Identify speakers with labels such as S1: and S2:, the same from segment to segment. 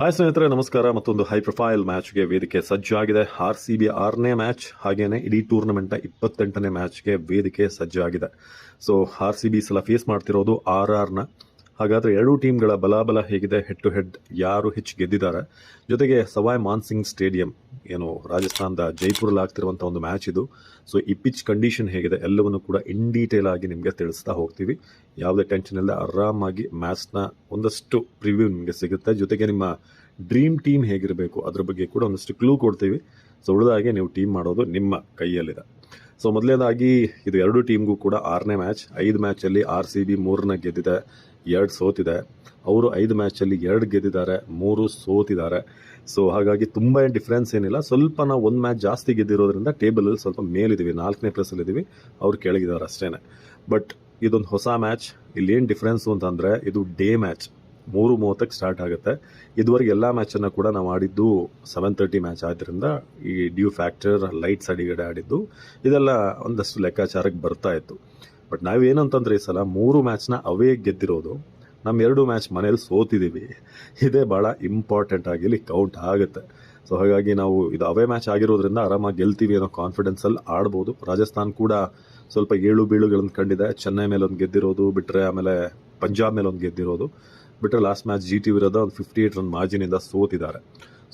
S1: Hi ಸ್ನೇಹಿತರೆ, ನಮಸ್ಕಾರ. ಮತ್ತೊಂದು ಹೈ ಪ್ರೊಫೈಲ್ ಮ್ಯಾಚ್ಗೆ ವೇದಿಕೆ ಸಜ್ಜಾಗಿದೆ. ಆರ್ ಸಿ ಬಿ ಆರನೇ ಮ್ಯಾಚ್ ಹಾಗೇನೆ ಇಡೀ ಟೂರ್ನಮೆಂಟ್ನ ಇಪ್ಪತ್ತೆಂಟನೇ ಮ್ಯಾಚ್ಗೆ ವೇದಿಕೆ ಸಜ್ಜಾಗಿದೆ. ಸೊ ಆರ್ ಸಿ ಬಿ ಸಲ ಫೇಸ್ ಮಾಡ್ತಿರೋದು ಆರ್ ಆರ್ನ ಹಾಗಾದ್ರೆ ಎರಡೂ ಟೀಮ್ಗಳ ಬಲಾಬಲ ಹೇಗಿದೆ ಹೆಡ್ ಟು ಹೆಡ್, ಯಾರು ಹೆಚ್ಚು ಗೆದ್ದಿದ್ದಾರೆ? ಜೊತೆಗೆ ಸವಾಯ್ ಮಾನ್ಸಿಂಗ್ ಸ್ಟೇಡಿಯಂ ಏನು ರಾಜಸ್ಥಾನದ ಜೈಪುರಲ್ಲಿ ಆಗ್ತಿರುವಂಥ ಒಂದು ಮ್ಯಾಚ್ ಇದು. ಸೊ ಈ ಪಿಚ್ ಕಂಡೀಷನ್ ಹೇಗಿದೆ, ಎಲ್ಲವನ್ನು ಕೂಡ ಇನ್ ಡೀಟೇಲ್ ಆಗಿ ನಿಮಗೆ ತಿಳಿಸ್ತಾ ಹೋಗ್ತೀವಿ. ಯಾವುದೇ ಟೆನ್ಷನ್ ಇಲ್ಲದೆ ಆರಾಮಾಗಿ ಮ್ಯಾಚ್ನ ಒಂದಷ್ಟು ಪ್ರಿವ್ಯೂ ನಿಮಗೆ ಸಿಗುತ್ತೆ. ಜೊತೆಗೆ ನಿಮ್ಮ ಡ್ರೀಮ್ ಟೀಮ್ ಹೇಗಿರಬೇಕು, ಅದ್ರ ಬಗ್ಗೆ ಕೂಡ ಒಂದಷ್ಟು ಕ್ಲೂ ಕೊಡ್ತೀವಿ. ಸೊ ಉಳಿದಾಗೆ ನೀವು ಟೀಮ್ ಮಾಡೋದು ನಿಮ್ಮ ಕೈಯಲ್ಲಿದೆ. ಸೊ ಮೊದಲನೇದಾಗಿ ಇದು ಎರಡು ಟೀಮ್ಗೂ ಕೂಡ ಆರನೇ ಮ್ಯಾಚ್ ಐದು ಮ್ಯಾಚಲ್ಲಿ ಆರ್ ಸಿ ಬಿ ಮೂರನ್ನ ಗೆದ್ದಿದೆ. ಎರಡು ಸೋತಿದೆ. ಅವರು ಐದು ಮ್ಯಾಚಲ್ಲಿ ಎರಡು ಗೆದ್ದಿದ್ದಾರೆ, ಮೂರು ಸೋತಿದ್ದಾರೆ. ಸೊ ಹಾಗಾಗಿ ತುಂಬ ಏನು ಡಿಫ್ರೆನ್ಸ್ ಏನಿಲ್ಲ. ಸ್ವಲ್ಪ ನಾವು ಒಂದು ಮ್ಯಾಚ್ ಜಾಸ್ತಿ ಗೆದ್ದಿರೋದ್ರಿಂದ ಟೇಬಲಲ್ಲಿ ಸ್ವಲ್ಪ ಮೇಲಿದ್ದೀವಿ, ನಾಲ್ಕನೇ ಪ್ಲೇಸಲ್ಲಿದ್ದೀವಿ ಅವ್ರು ಕೆಳಗಿದ್ದಾರೆ ಅಷ್ಟೇ ಬಟ್ ಇದೊಂದು ಹೊಸ ಮ್ಯಾಚ್ ಇಲ್ಲಿ ಏನು ಡಿಫ್ರೆನ್ಸು ಅಂತಂದರೆ ಇದು ಡೇ ಮ್ಯಾಚ್ ಮೂರು ಮೂವತ್ತಕ್ಕೆ ಸ್ಟಾರ್ಟ್ ಆಗುತ್ತೆ. ಇದುವರೆಗೆ ಎಲ್ಲ ಮ್ಯಾಚನ್ನು ಕೂಡ ನಾವು ಆಡಿದ್ದು ಸೆವೆನ್ ತರ್ಟಿ ಮ್ಯಾಚ್ ಆದ್ದರಿಂದ ಈ ಡ್ಯೂ ಫ್ಯಾಕ್ಟರ್ ಲೈಟ್ಸ್ ಅಡಿಗಡೆ ಆಡಿದ್ದು, ಇದೆಲ್ಲ ಒಂದಷ್ಟು ಲೆಕ್ಕಾಚಾರಕ್ಕೆ ಬರ್ತಾ ಇತ್ತು. ಬಟ್ ನಾವೇನಂತಂದ್ರೆ ಈ ಸಲ ಮೂರು ಮ್ಯಾಚ್ನ ಅವೇ ಗೆದ್ದಿರೋದು ನಮ್ಮ ಎರಡು ಮ್ಯಾಚ್ ಮನೇಲಿ ಸೋತಿದ್ದೀವಿ ಇದೇ ಭಾಳ ಇಂಪಾರ್ಟೆಂಟ್ ಆಗಿ ಇಲ್ಲಿ ಕೌಂಟ್ ಆಗುತ್ತೆ. ಸೊ ಹಾಗಾಗಿ ನಾವು ಇದು ಅವೇ ಮ್ಯಾಚ್ ಆಗಿರೋದ್ರಿಂದ ಆರಾಮಾಗಿ ಗೆಲ್ತೀವಿ ಅನ್ನೋ ಕಾನ್ಫಿಡೆನ್ಸಲ್ಲಿ ಆಡ್ಬೋದು. ರಾಜಸ್ಥಾನ್ ಕೂಡ ಸ್ವಲ್ಪ ಏಳು ಬೀಳುಗಳನ್ನು ಕಂಡಿದೆ. ಚೆನ್ನೈ ಮೇಲೆ ಒಂದು ಗೆದ್ದಿರೋದು ಬಿಟ್ಟರೆ ಆಮೇಲೆ ಪಂಜಾಬ್ ಮೇಲೆ ಒಂದು ಗೆದ್ದಿರೋದು. ಬಿಟ್ಟರೆ ಲಾಸ್ಟ್ ಮ್ಯಾಚ್ ಜಿ ಟಿ ವಿರೋದ ಒಂದು ಫಿಫ್ಟಿ ಏಟ್ ರನ್ ಮಾರ್ಜಿನಿಂದ ಸೋತಿದ್ದಾರೆ.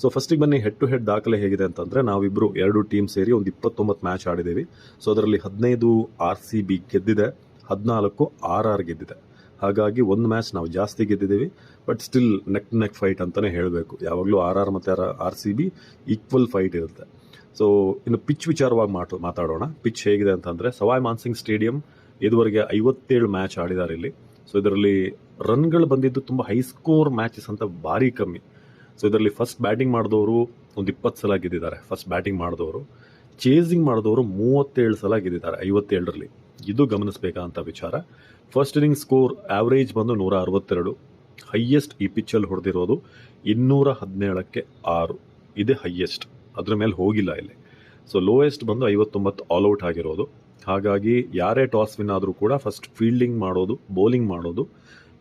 S1: ಸೊ ಫಸ್ಟಿಗೆ ಬನ್ನಿ ಹೆಡ್ ಟು ಹೆಡ್ ದಾಖಲೆ ಹೇಗಿದೆ ಅಂತಂದರೆ ನಾವಿಬ್ಬರು ಎರಡು ಟೀಮ್ ಸೇರಿ ಒಂದು ಇಪ್ಪತ್ತೊಂಬತ್ತು ಮ್ಯಾಚ್ ಆಡಿದ್ದೀವಿ ಸೊ ಅದರಲ್ಲಿ ಹದಿನೈದು ಆರ್ ಸಿ ಬಿ ಗೆದ್ದಿದೆ, ಹದಿನಾಲ್ಕು ಆರ್ ಆರ್ ಗೆದ್ದಿದೆ. ಹಾಗಾಗಿ ಒಂದು ಮ್ಯಾಚ್ ನಾವು ಜಾಸ್ತಿ ಗೆದ್ದಿದ್ದೀವಿ but still neck neck fight ಅಂತಲೇ ಹೇಳಬೇಕು. ಯಾವಾಗಲೂ ಆರ್ ಆರ್ ಮತ್ತು R C B equal fight ಇರುತ್ತೆ. ಸೊ ಇನ್ನು ಪಿಚ್ ವಿಚಾರವಾಗಿ ಮಾತು, ಮಾತಾಡೋಣ. ಪಿಚ್ ಹೇಗಿದೆ ಅಂತಂದರೆ ಸವಾಯ್ ಮಾನ್ಸಿಂಗ್ ಸ್ಟೇಡಿಯಂ ಇದುವರೆಗೆ ಐವತ್ತೇಳು ಮ್ಯಾಚ್ ಆಡಿದ್ದಾರೆ ಇಲ್ಲಿ. ಸೊ ಇದರಲ್ಲಿ ರನ್ಗಳು ಬಂದಿದ್ದು ತುಂಬ ಹೈಸ್ಕೋರ್ ಮ್ಯಾಚಸ್ ಅಂತ ಭಾರಿ ಕಮ್ಮಿ. ಸೊ ಇದರಲ್ಲಿ ಫಸ್ಟ್ ಬ್ಯಾಟಿಂಗ್ ಮಾಡಿದವರು ಒಂದು ಇಪ್ಪತ್ತು ಸಲ ಗೆದ್ದಿದ್ದಾರೆ. ಫಸ್ಟ್ ಬ್ಯಾಟಿಂಗ್ ಮಾಡಿದವರು ಚೇಸಿಂಗ್ ಮಾಡಿದವರು ಮೂವತ್ತೇಳು ಸಲ ಗೆದ್ದಿದ್ದಾರೆ ಐವತ್ತೇಳರಲ್ಲಿ. ಇದು ಗಮನಿಸಬೇಕಾದಂಥ ವಿಚಾರ. ಫಸ್ಟ್ ಇನ್ನಿಂಗ್ ಸ್ಕೋರ್ ಆವರೇಜ್ ಬಂದು ನೂರ ಅರವತ್ತೆರಡು. ಹೈಯೆಸ್ಟ್ ಈ ಪಿಚ್ಚಲ್ಲಿ ಹೊಡೆದಿರೋದು ಇನ್ನೂರ ಹದಿನೇಳಕ್ಕೆ ಆರು. ಇದೇ ಹೈಯೆಸ್ಟ್ ಅದ್ರ ಮೇಲೆ ಹೋಗಿಲ್ಲ ಇಲ್ಲಿ. ಸೊ ಲೋಯೆಸ್ಟ್ ಬಂದು ಐವತ್ತೊಂಬತ್ತು ಆಲ್ಔಟ್ ಆಗಿರೋದು. ಹಾಗಾಗಿ ಯಾರೇ ಟಾಸ್ ವಿನ್ ಆದರೂ ಕೂಡ ಫಸ್ಟ್ ಫೀಲ್ಡಿಂಗ್ ಮಾಡೋದು ಬೌಲಿಂಗ್ ಮಾಡೋದು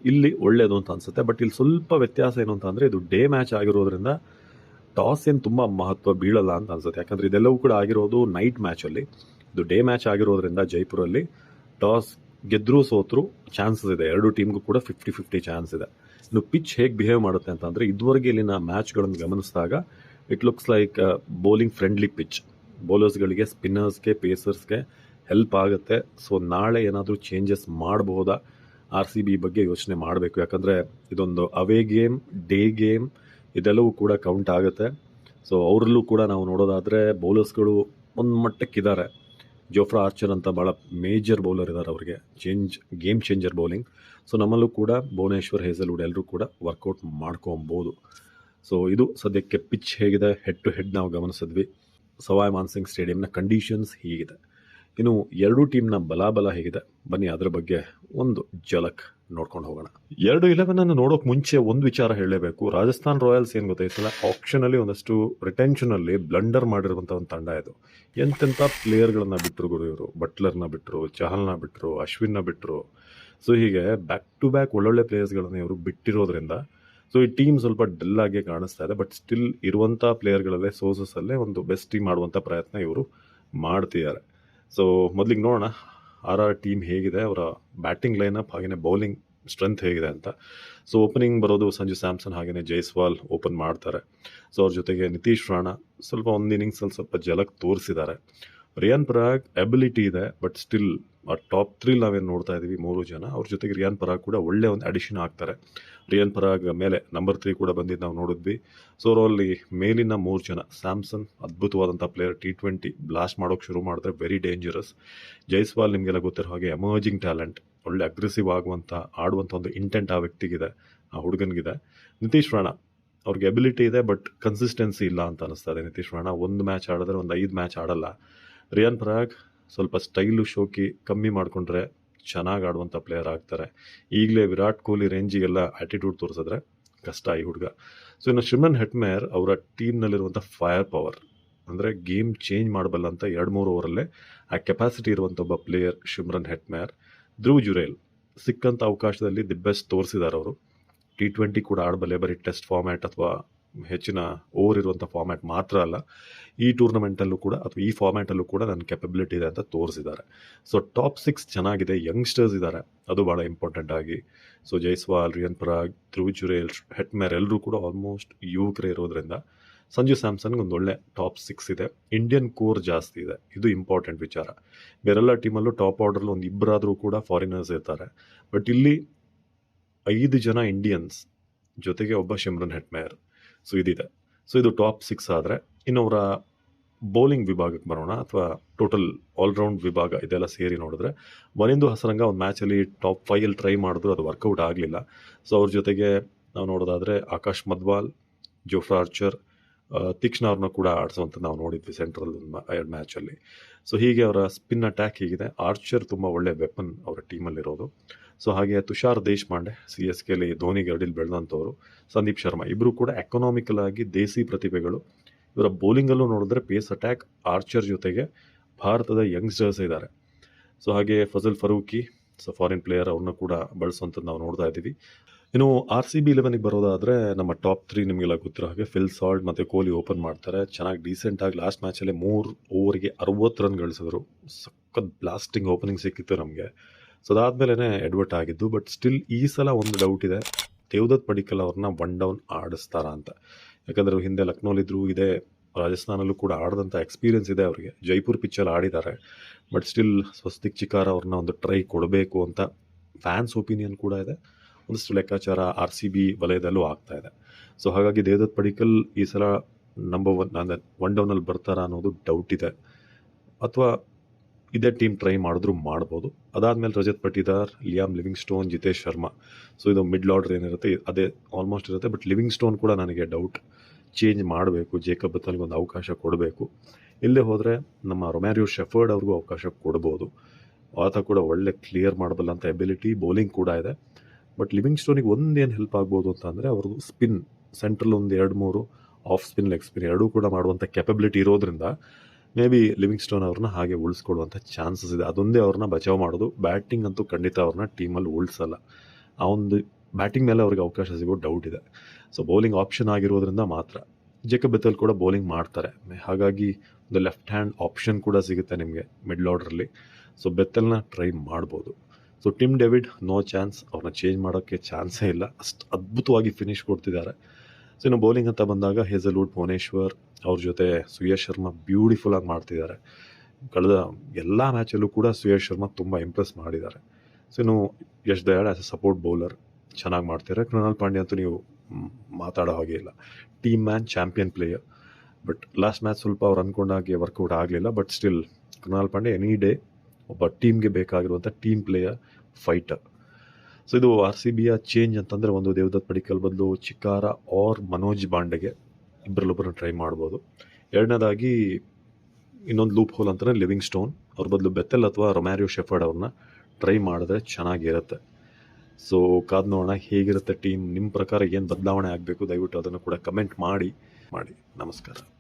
S1: ಇಲ್ಲಿ ಒಳ್ಳೆಯದು ಅಂತ ಅನಿಸುತ್ತೆ. ಬಟ್ ಇಲ್ಲಿ ಸ್ವಲ್ಪ ವ್ಯತ್ಯಾಸ ಏನು ಅಂತ ಅಂದರೆ, ಇದು ಡೇ ಮ್ಯಾಚ್ ಆಗಿರೋದ್ರಿಂದ ಟಾಸ್ ಏನು ತುಂಬ ಮಹತ್ವ ಬೀಳಲ್ಲ ಅಂತ ಅನಿಸುತ್ತೆ. ಯಾಕಂದರೆ ಇದೆಲ್ಲವೂ ಕೂಡ ಆಗಿರೋದು ನೈಟ್ ಮ್ಯಾಚಲ್ಲಿ ಇದು ಡೇ ಮ್ಯಾಚ್ ಆಗಿರೋದ್ರಿಂದ ಜೈಪುರಲ್ಲಿ ಟಾಸ್ ಗೆದ್ದರೂ ಸೋತ್ರು ಚಾನ್ಸಸ್ ಇದೆ. ಎರಡು ಟೀಮ್ಗೂ ಕೂಡ ಫಿಫ್ಟಿ ಫಿಫ್ಟಿ ಚಾನ್ಸ್ ಇದೆ. ಇನ್ನು ಪಿಚ್ ಹೇಗೆ ಬಿಹೇವ್ ಮಾಡುತ್ತೆ ಅಂತಂದರೆ ಇದುವರೆಗೆ ಇಲ್ಲಿನ ಮ್ಯಾಚ್ಗಳನ್ನು ಗಮನಿಸಿದಾಗ it looks like bowling friendly pitch ಬೌಲರ್ಸ್ಗಳಿಗೆ ಸ್ಪಿನ್ನರ್ಸ್ಗೆ ಪೇಸರ್ಸ್ಗೆ ಹೆಲ್ಪ್ ಆಗುತ್ತೆ. ಸೊ ನಾಳೆ ಏನಾದರೂ ಚೇಂಜಸ್ ಮಾಡಬಹುದಾ? ಆರ್ ಸಿ ಬಿ ಬಗ್ಗೆ ಯೋಚನೆ ಮಾಡಬೇಕು. ಯಾಕಂದರೆ ಇದೊಂದು ಅವೇ ಗೇಮ್ ಡೇ ಗೇಮ್ ಇದೆಲ್ಲವೂ ಕೂಡ ಕೌಂಟ್ ಆಗುತ್ತೆ. ಸೊ ಅವರಲ್ಲೂ ಕೂಡ ನಾವು ನೋಡೋದಾದರೆ ಬೌಲರ್ಸ್ಗಳು ಒಂದು ಮಟ್ಟಕ್ಕಿದ್ದಾರೆ. ಜೋಫ್ರಾ ಆರ್ಚರ್ ಅಂತ ಭಾಳ ಮೇಜರ್ ಬೌಲರ್ ಇದ್ದಾರೆ ಅವರಿಗೆ. Change game changer bowling so ನಮ್ಮಲ್ಲೂ ಕೂಡ ಭುವನೇಶ್ವರ್, ಹೇಸಲ್ವುಡ್ ಎಲ್ಲರೂ ಕೂಡ ವರ್ಕೌಟ್ ಮಾಡ್ಕೊಬೋದು. ಸೊ ಇದು ಸದ್ಯಕ್ಕೆ ಪಿಚ್ ಹೇಗಿದೆ. ಹೆಡ್ ಟು ಹೆಡ್ ನಾವು ಗಮನಿಸಿದ್ವಿ. ಸವಾಯ್ ಮಾನ್ಸಿಂಗ್ ಸ್ಟೇಡಿಯಂನ ಕಂಡೀಷನ್ಸ್ ಹೀಗಿದೆ. ಇನ್ನು ಎರಡೂ ಟೀಮ್ನ ಬಲಾಬಲ ಹೇಗಿದೆ. ಬನ್ನಿ ಅದರ ಬಗ್ಗೆ ಒಂದು ಜಲಕ್ ನೋಡ್ಕೊಂಡು ಹೋಗೋಣ. ಎರಡು ಇಲೆವೆನ್ ಅನ್ನು ನೋಡೋಕೆ ಮುಂಚೆ ಒಂದು ವಿಚಾರ ಹೇಳಲೇಬೇಕು. ರಾಜಸ್ಥಾನ್ ರಾಯಲ್ಸ್ ಏನು ಗೊತ್ತಾಯ್ತಲ್ಲ ಆಕ್ಷನಲ್ಲಿ ಒಂದಷ್ಟು ರಿಟೆನ್ಷನಲ್ಲಿ ಬ್ಲಂಡರ್ ಮಾಡಿರುವಂಥ ಒಂದು ತಂಡ ಇದು. ಎಂತೆಂಥ ಪ್ಲೇಯರ್ಗಳನ್ನ ಬಿಟ್ಟರು ಗುರು ಇವರು. ಬಟ್ಲರ್ನ ಬಿಟ್ಟರು ಚಹಲ್ನ ಬಿಟ್ಟರು ಅಶ್ವಿನ್ನ ಬಿಟ್ಟರು ಸೊ ಹೀಗೆ ಬ್ಯಾಕ್ ಟು ಬ್ಯಾಕ್ ಒಳ್ಳೊಳ್ಳೆ ಪ್ಲೇಯರ್ಸ್ಗಳನ್ನ ಇವರು ಬಿಟ್ಟಿರೋದ್ರಿಂದ ಸೊ ಈ ಟೀಮ್ ಸ್ವಲ್ಪ ಡಲ್ ಆಗಿ ಕಾಣಿಸ್ತಾ ಇದೆ. ಬಟ್ ಸ್ಟಿಲ್ ಇರುವಂಥ ಪ್ಲೇಯರ್ಗಳಲ್ಲೇ ಸೋಸಸ್ಸಲ್ಲೇ ಒಂದು ಬೆಸ್ಟ್ ಟೀಮ್ ಮಾಡುವಂಥ ಪ್ರಯತ್ನ ಇವರು ಮಾಡ್ತಿದ್ದಾರೆ. ಸೊ ಮೊದಲಿಗೆ ನೋಡೋಣ. ಆರ್ ಆರ್ ಟೀಮ್ ಹೇಗಿದೆ, ಅವರ ಬ್ಯಾಟಿಂಗ್ ಲೈನಪ್ ಹಾಗೆಯೇ ಬೌಲಿಂಗ್ ಸ್ಟ್ರೆಂತ್ ಹೇಗಿದೆ ಅಂತ. ಸೊ ಓಪನಿಂಗ್ ಬರೋದು ಸಂಜು ಸ್ಯಾಮ್ಸನ್ ಹಾಗೆಯೇ ಜೈಸ್ವಾಲ್ ಓಪನ್ ಮಾಡ್ತಾರೆ. ಸೊ ಅವ್ರ ಜೊತೆಗೆ ನಿತೀಶ್ ರಾಣಾ ಸ್ವಲ್ಪ ಒಂದು ಇನ್ನಿಂಗ್ಸಲ್ಲಿ ಸ್ವಲ್ಪ ಜಲಕ್ ತೋರಿಸಿದ್ದಾರೆ. ರಿಯಾನ್ ಪರಾಗ್ ಎಬಿಲಿಟಿ ಇದೆ ಬಟ್ ಸ್ಟಿಲ್ ಆ ಟಾಪ್ ತ್ರೀ ನಾವೇನು ನೋಡ್ತಾ ಇದ್ದೀವಿ ಮೂರು ಜನ. ಅವ್ರ ಜೊತೆಗೆ ರಿಯಾನ್ ಪರಾಗ್ ಕೂಡ ಒಳ್ಳೆ ಒಂದು ಅಡಿಷನ್ ಆಗ್ತಾರೆ. ರಿಯಾನ್ ಪರಾಗ್ ಮೇಲೆ ನಂಬರ್ ತ್ರೀ ಕೂಡ ಬಂದಿದ್ದು ನಾವು ನೋಡಿದ್ವಿ. ಸೊ ಅವರಲ್ಲಿ ಮೇಲಿನ ಮೂರು ಜನ ಸ್ಯಾಮ್ಸನ್ ಅದ್ಭುತವಾದಂಥ ಪ್ಲೇಯರ್ ಟಿ ಟ್ವೆಂಟಿ ಬ್ಲಾಸ್ಟ್ ಮಾಡೋಕೆ ಶುರು ಮಾಡಿದ್ರೆ ವೆರಿ ಡೇಂಜರಸ್ ಜೈಸ್ವಾಲ್ ನಿಮಗೆಲ್ಲ ಗೊತ್ತಿರೋ ಹಾಗೆ ಎಮರ್ಜಿಂಗ್ ಟ್ಯಾಲೆಂಟ್ ಒಳ್ಳೆ ಅಗ್ರೆಸಿವ್ ಆಗುವಂಥ, ಆಡುವಂಥ ಒಂದು ಇಂಟೆಂಟ್ ಆ ವ್ಯಕ್ತಿಗಿದೆ, ಆ ಹುಡುಗನಿಗಿದೆ. ನಿತೀಶ್ ರಾಣಾ, ಅವ್ರಿಗೆ ಎಬಿಲಿಟಿ ಇದೆ ಬಟ್ ಕನ್ಸಿಸ್ಟೆನ್ಸಿ ಇಲ್ಲ ಅಂತ ಅನಿಸ್ತಾ ನಿತೀಶ್ ರಾಣಾ, ಒಂದು ಮ್ಯಾಚ್ ಆಡಿದ್ರೆ ಒಂದು ಐದು ಮ್ಯಾಚ್ ಆಡಲ್ಲ. ರಿಯಾನ್ ಪರಾಗ್ ಸ್ವಲ್ಪ ಸ್ಟೈಲು ಶೋಕಿ ಕಮ್ಮಿ ಮಾಡಿಕೊಂಡ್ರೆ ಚೆನ್ನಾಗಿ ಆಡುವಂಥ ಪ್ಲೇಯರ್ ಆಗ್ತಾರೆ. ಈಗಲೇ ವಿರಾಟ್ ಕೊಹ್ಲಿ ರೇಂಜಿಗೆಲ್ಲ ಆ್ಯಟಿಟ್ಯೂಡ್ ತೋರಿಸಿದ್ರೆ ಕಷ್ಟ ಈ ಹುಡುಗ. ಸೊ ಇನ್ನು ಶಿಮನ್ ಹೆಟ್ಮೇರ್ ಅವರ ಟೀಮ್ನಲ್ಲಿರುವಂಥ ಫೈರ್ ಪವರ್ ಅಂದರೆ ಗೇಮ್ ಚೇಂಜ್ ಮಾಡಬಲ್ಲಂತ ಎರಡು ಮೂರು ಓವರಲ್ಲೇ ಆ ಕೆಪಾಸಿಟಿ ಇರುವಂಥ ಒಬ್ಬ player Shimron Hetmyer, Dhruv Jurel ಸಿಕ್ಕಂಥ ಅವಕಾಶದಲ್ಲಿ ದಿ ಬೆಸ್ಟ್ ತೋರಿಸಿದ್ದಾರೆ ಅವರು. ಟಿ ಟ್ವೆಂಟಿ ಕೂಡ ಆಡಬಲ್ಲೆ, ಬರೀ ಟೆಸ್ಟ್ ಫಾರ್ಮ್ಯಾಟ್ ಅಥವಾ ಹೆಚ್ಚಿನ ಓವರ್ ಇರುವಂಥ ಫಾರ್ಮ್ಯಾಟ್ ಮಾತ್ರ ಅಲ್ಲ, ಈ ಟೂರ್ನಮೆಂಟಲ್ಲೂ ಕೂಡ ಅಥವಾ ಈ ಫಾರ್ಮ್ಯಾಟಲ್ಲೂ ಕೂಡ ನನ್ನ ಕೆಪಬಿಲಿಟಿ ಇದೆ ಅಂತ ತೋರಿಸಿದ್ದಾರೆ. ಸೊ ಟಾಪ್ ಸಿಕ್ಸ್ ಚೆನ್ನಾಗಿದೆ ಯಂಗ್ಸ್ಟರ್ಸ್ ಇದ್ದಾರೆ, ಅದು ಭಾಳ ಇಂಪಾರ್ಟೆಂಟ್ ಆಗಿ. ಸೊ ಜೈಸ್ವಾಲ್ ರಿಯನ್ ಪರಾಗ್ ಧ್ರುವ್ ಜುರೇಲ್ ಹೆಟ್ಮೇರ್ ಎಲ್ಲರೂ ಕೂಡ ಆಲ್ಮೋಸ್ಟ್ ಯುವಕರೇ ಇರೋದ್ರಿಂದ ಸಂಜು ಸ್ಯಾಮ್ಸನ್ಗೆ ಒಂದು ಒಳ್ಳೆ ಟಾಪ್ ಸಿಕ್ಸ್ ಇದೆ. ಇಂಡಿಯನ್ ಕೋರ್ ಜಾಸ್ತಿ ಇದೆ, ಇದು ಇಂಪಾರ್ಟೆಂಟ್ ವಿಚಾರ. ಬೇರೆಲ್ಲ ಟೀಮಲ್ಲೂ ಟಾಪ್ ಆರ್ಡರ್ಲಿ ಒಂದು ಇಬ್ಬರಾದರೂ ಕೂಡ ಫಾರಿನರ್ಸ್ ಇರ್ತಾರೆ. ಬಟ್ ಇಲ್ಲಿ ಐದು ಜನ ಇಂಡಿಯನ್ಸ್ ಜೊತೆಗೆ ಒಬ್ಬ ಶಿಮ್ರನ್ ಹೆಟ್ಮೇರ್ ಸೊ ಇದಿದೆ. ಸೊ ಇದು ಟಾಪ್ ಸಿಕ್ಸ್ ಆದರೆ ಇನ್ನೊಬ್ಬರ ಬೌಲಿಂಗ್ ವಿಭಾಗಕ್ಕೆ ಬರೋಣ ಅಥವಾ ಟೋಟಲ್ ಆಲ್ರೌಂಡ್ ವಿಭಾಗ ಇದೆಲ್ಲ ಸೇರಿ ನೋಡಿದ್ರೆ ವನಿಂದು ಹಸರಂಗ ಒಂದು ಮ್ಯಾಚಲ್ಲಿ ಟಾಪ್ ಫೈಯಲ್ಲಿ ಟ್ರೈ ಮಾಡಿದ್ರು, ಅದು ವರ್ಕೌಟ್ ಆಗಲಿಲ್ಲ. ಸೊ ಅವ್ರ ಜೊತೆಗೆ ನಾವು ನೋಡೋದಾದರೆ ಆಕಾಶ್ ಮದ್ವಾಲ್ ಜೋಫ್ರಾ ಆರ್ಚರ್ ತೀಕ್ಷ್ಣ ಅವ್ರನ್ನ ಕೂಡ ಆಡಿಸುವಂತ ನಾವು ನೋಡಿದ್ವಿ ಸೆಂಟ್ರಲ್ ಎರಡು ಮ್ಯಾಚಲ್ಲಿ ಸೊ ಹೀಗೆ ಅವರ ಸ್ಪಿನ್ ಅಟ್ಯಾಕ್ ಹೀಗಿದೆ. ಆರ್ಚರ್ ತುಂಬ ಒಳ್ಳೆ ವೆಪನ್ ಅವರ ಟೀಮಲ್ಲಿರೋದು ಸೊ ಹಾಗೆ ತುಷಾರ್ ದೇಶಪಾಂಡೆ ಸಿ ಎಸ್ ಕೆಲಿ ಧೋನಿ ಅಡಿಲ್ ಬೆಳೆದಂಥವ್ರು, ಸಂದೀಪ್ ಶರ್ಮಾ ಇಬ್ಬರು ಕೂಡ ಎಕನಾಮಿಕಲ್ ಆಗಿ ದೇಸಿ ಪ್ರತಿಭೆಗಳು. ಇವರ ಬೌಲಿಂಗಲ್ಲೂ ನೋಡಿದ್ರೆ ಪೇಸ್ ಅಟ್ಯಾಕ್ ಆರ್ಚರ್ ಜೊತೆಗೆ ಭಾರತದ ಯಂಗ್ಸ್ಟರ್ಸ್ ಇದ್ದಾರೆ. ಸೊ ಹಾಗೆ Fazal Farooqi so foreign player ಅವ್ರನ್ನ ಕೂಡ ಬಳಸುವಂಥದ್ದು ನಾವು ನೋಡ್ತಾ ಇದ್ದೀವಿ. ಇನ್ನು ಆರ್ ಸಿ ಬಿ ಲೆವೆನಿಗೆ ಬರೋದಾದರೆ ನಮ್ಮ ಟಾಪ್ ತ್ರೀ ನಿಮಗೆಲ್ಲ ಗೊತ್ತಿರೋ ಹಾಗೆ ಫಿಲ್ ಸಾಲ್ಟ್ ಮತ್ತು ಕೊಹ್ಲಿ ಓಪನ್ ಮಾಡ್ತಾರೆ. ಚೆನ್ನಾಗಿ ಡೀಸೆಂಟಾಗಿ ಲಾಸ್ಟ್ ಮ್ಯಾಚಲ್ಲಿ ಮೂರು ಓವರಿಗೆ ಅರವತ್ತು ರನ್ ಗಳಿಸಿದ್ರು. ಸಖತ್ ಬ್ಲಾಸ್ಟಿಂಗ್ ಓಪನಿಂಗ್ ಸಿಕ್ಕಿತ್ತು ನಮಗೆ. ಸೊ ಅದಾದಮೇಲೆ ಎಡ್ವರ್ಟ್ ಆಗಿದ್ದು ಬಟ್ ಸ್ಟಿಲ್ ಈ ಸಲ ಒಂದು ಡೌಟ್ ಇದೆ. ದೇವದತ್ ಪಡಿಕಲ್ ಅವ್ರನ್ನ ಒನ್ ಡೌನ್ ಆಡಿಸ್ತಾರ ಅಂತ. ಯಾಕಂದರೆ ಹಿಂದೆ ಲಕ್ನೋಲಿದ್ರು ಇದೆ ರಾಜಸ್ಥಾನಲ್ಲೂ ಕೂಡ ಆಡಿದಂಥ ಎಕ್ಸ್ಪೀರಿಯನ್ಸ್ ಇದೆ ಅವರಿಗೆ. ಜೈಪುರ್ ಪಿಚ್ಚಲ್ಲಿ ಆಡಿದ್ದಾರೆ. ಬಟ್ ಸ್ಟಿಲ್ ಸ್ವಸ್ತಿಕ್ ಚಿಕಾರ ಅವ್ರನ್ನ ಒಂದು ಟ್ರೈ ಕೊಡಬೇಕು ಅಂತ ಫ್ಯಾನ್ಸ್ ಒಪಿನಿಯನ್ ಕೂಡ ಇದೆ. ಒಂದಷ್ಟು ಲೆಕ್ಕಾಚಾರ ಆರ್ ಸಿ ಬಿ ವಲಯದಲ್ಲೂ ಆಗ್ತಾ ಇದೆ. ಸೊ ಹಾಗಾಗಿ ದೇವದತ್ ಪಡಿಕಲ್ ಈ ಸಲ ನಂಬರ್ ಒನ್ ಅಂದರೆ ಒನ್ ಡೌನಲ್ಲಿ ಬರ್ತಾರ ಅನ್ನೋದು ಡೌಟ್ ಇದೆ. ಅಥವಾ ಇದೇ ಟೀಮ್ ಟ್ರೈ ಮಾಡಿದ್ರು ಮಾಡ್ಬೋದು. ಅದಾದಮೇಲೆ Rajat Patidar Liam Livingstone Jitesh Sharma. So ಇದು ಮಿಡ್ ಆರ್ಡರ್ ಏನಿರುತ್ತೆ, ಅದೇ ಆಲ್ಮೋಸ್ಟ್ ಇರುತ್ತೆ. ಬಟ್ ಲಿವಿಂಗ್ ಸ್ಟೋನ್ ಕೂಡ ನನಗೆ ಡೌಟ್ ಚೇಂಜ್ ಮಾಡಬೇಕು. ಜೇಕಬ್ ಬತ್ತಲ್ಗೆ ಒಂದು ಅವಕಾಶ ಕೊಡಬೇಕು. ಇಲ್ಲೇ ಹೋದರೆ ನಮ್ಮ ರೊಮ್ಯಾರಿಯೋ ಶೆಫರ್ಡ್ ಅವ್ರಿಗೂ ಅವಕಾಶ ಕೊಡ್ಬೋದು. ಆತ ಕೂಡ ಒಳ್ಳೆ ಕ್ಲಿಯರ್ ಮಾಡಬಲ್ಲಂಥ ಎಬಿಲಿಟಿ ಬೌಲಿಂಗ್ ಕೂಡ ಇದೆ. ಬಟ್ ಲಿವಿಂಗ್ ಸ್ಟೋನಿಗೆ ಒಂದೇನು ಹೆಲ್ಪ್ ಆಗ್ಬೋದು ಅಂತ ಅಂದರೆ ಅವ್ರದ್ದು ಸ್ಪಿನ್, ಸೆಂಟ್ರಲ್ ಒಂದು ಎರಡು ಮೂರು ಆಫ್ ಸ್ಪಿನ್ ಲೆಗ್ ಸ್ಪಿನ್ ಎರಡೂ ಕೂಡ ಮಾಡುವಂಥ ಕೆಪಬಿಲಿಟಿ ಇರೋದ್ರಿಂದ ಮೇ ಬಿ ಲಿವಿಂಗ್ ಸ್ಟೋನ್ ಅವ್ರನ್ನ ಹಾಗೆ ಉಳಿಸ್ಕೊಳ್ಳುವಂಥ ಚಾನ್ಸಸ್ ಇದೆ. ಅದೊಂದೇ ಅವ್ರನ್ನ ಬಚಾವ್ ಮಾಡೋದು. ಬ್ಯಾಟಿಂಗ್ ಅಂತೂ ಖಂಡಿತ ಅವ್ರನ್ನ ಟೀಮಲ್ಲಿ ಉಳಿಸಲ್ಲ. ಆ ಒಂದು ಬ್ಯಾಟಿಂಗ್ ಮೇಲೆ ಅವ್ರಿಗೆ ಅವಕಾಶ ಸಿಗೋ ಡೌಟ್ ಇದೆ. ಸೊ ಬೌಲಿಂಗ್ ಆಪ್ಷನ್ ಆಗಿರೋದ್ರಿಂದ ಮಾತ್ರ. ಜೇಕಬ್ ಬೆತ್ತಲ್ ಕೂಡ ಬೌಲಿಂಗ್ ಮಾಡ್ತಾರೆ. ಹಾಗಾಗಿ ಒಂದು ಲೆಫ್ಟ್ ಹ್ಯಾಂಡ್ ಆಪ್ಷನ್ ಕೂಡ ಸಿಗುತ್ತೆ ನಿಮಗೆ ಮಿಡ್ಲ್ ಆರ್ಡ್ರಲ್ಲಿ ಸೊ ಬೆತ್ತಲ್ನ ಟ್ರೈ ಮಾಡ್ಬೋದು. So Tim David no chance ಅವ್ರನ್ನ ಚೇಂಜ್ ಮಾಡೋಕ್ಕೆ ಚಾನ್ಸೇ ಇಲ್ಲ. ಅಷ್ಟು ಅದ್ಭುತವಾಗಿ ಫಿನಿಶ್ ಕೊಡ್ತಿದ್ದಾರೆ. ಸೊ ಇನ್ನು ಬೌಲಿಂಗ್ ಅಂತ ಬಂದಾಗ ಹೇಸಲ್ವುಡ್ ಭುವನೇಶ್ವರ್ ಅವ್ರ ಜೊತೆ ಸುಯೇಶ್ ಶರ್ಮಾ ಬ್ಯೂಟಿಫುಲ್ ಆಗಿ ಮಾಡ್ತಿದ್ದಾರೆ. ಕಳೆದ ಎಲ್ಲ ಮ್ಯಾಚಲ್ಲೂ ಕೂಡ ಸುಯೇಶ್ ಶರ್ಮಾ ತುಂಬ ಇಂಪ್ರೆಸ್ ಮಾಡಿದ್ದಾರೆ. ಸೊ ಇನ್ನು Yash Dayal as a support bowler ಚೆನ್ನಾಗಿ ಮಾಡ್ತಿದ್ದಾರೆ. ಕೃಣಾಲ್ ಪಾಂಡ್ಯ ಅಂತೂ ನೀವು ಮಾತಾಡೋ ಹಾಗೆ ಇಲ್ಲ. Team man champion player but last match ಸ್ವಲ್ಪ ಅವ್ರು ಅಂದ್ಕೊಂಡಾಗೆ ವರ್ಕೌಟ್ ಆಗಲಿಲ್ಲ. But still Krunal Pandey any day ಒಬ್ಬ ಟೀಮ್ಗೆ ಬೇಕಾಗಿರುವಂಥ ಟೀಮ್ ಪ್ಲೇಯರ್ ಫೈಟರ್ ಸೊ ಇದು ಆರ್ ಸಿ ಬಿಯ ಚೇಂಜ್ ಅಂತಂದರೆ ಒಂದು ದೇವದತ್ ಪಡಿಕಲ್ ಬದಲು ಚಿಕ್ಕಾರ ಆರ್ ಮನೋಜ್ ಬಾಂಡೆಗೆ ಇಬ್ಬರಲ್ಲೊಬ್ಬರನ್ನ ಟ್ರೈ ಮಾಡ್ಬೋದು. ಎರಡನೇದಾಗಿ ಇನ್ನೊಂದು ಲೂಪ್ ಹೋಲ್ ಅಂತಲೇ ಲಿವಿಂಗ್ ಸ್ಟೋನ್ ಅವ್ರ ಬದಲು ಬೆತ್ತಲ್ ಅಥವಾ ರೊಮ್ಯಾರಿಯೋ ಶೆಫರ್ಡ್ ಅವ್ರನ್ನ ಟ್ರೈ ಮಾಡಿದ್ರೆ ಚೆನ್ನಾಗಿರುತ್ತೆ. ಸೊ ಕಾದ್ ನೋಡೋಣ ಹೇಗಿರುತ್ತೆ ಟೀಮ್ ನಿಮ್ಮ ಪ್ರಕಾರ ಏನು ಬದಲಾವಣೆ ಆಗಬೇಕು? ದಯವಿಟ್ಟು ಅದನ್ನು ಕೂಡ ಕಮೆಂಟ್ ಮಾಡಿ. ಮಾಡಿ. ನಮಸ್ಕಾರ.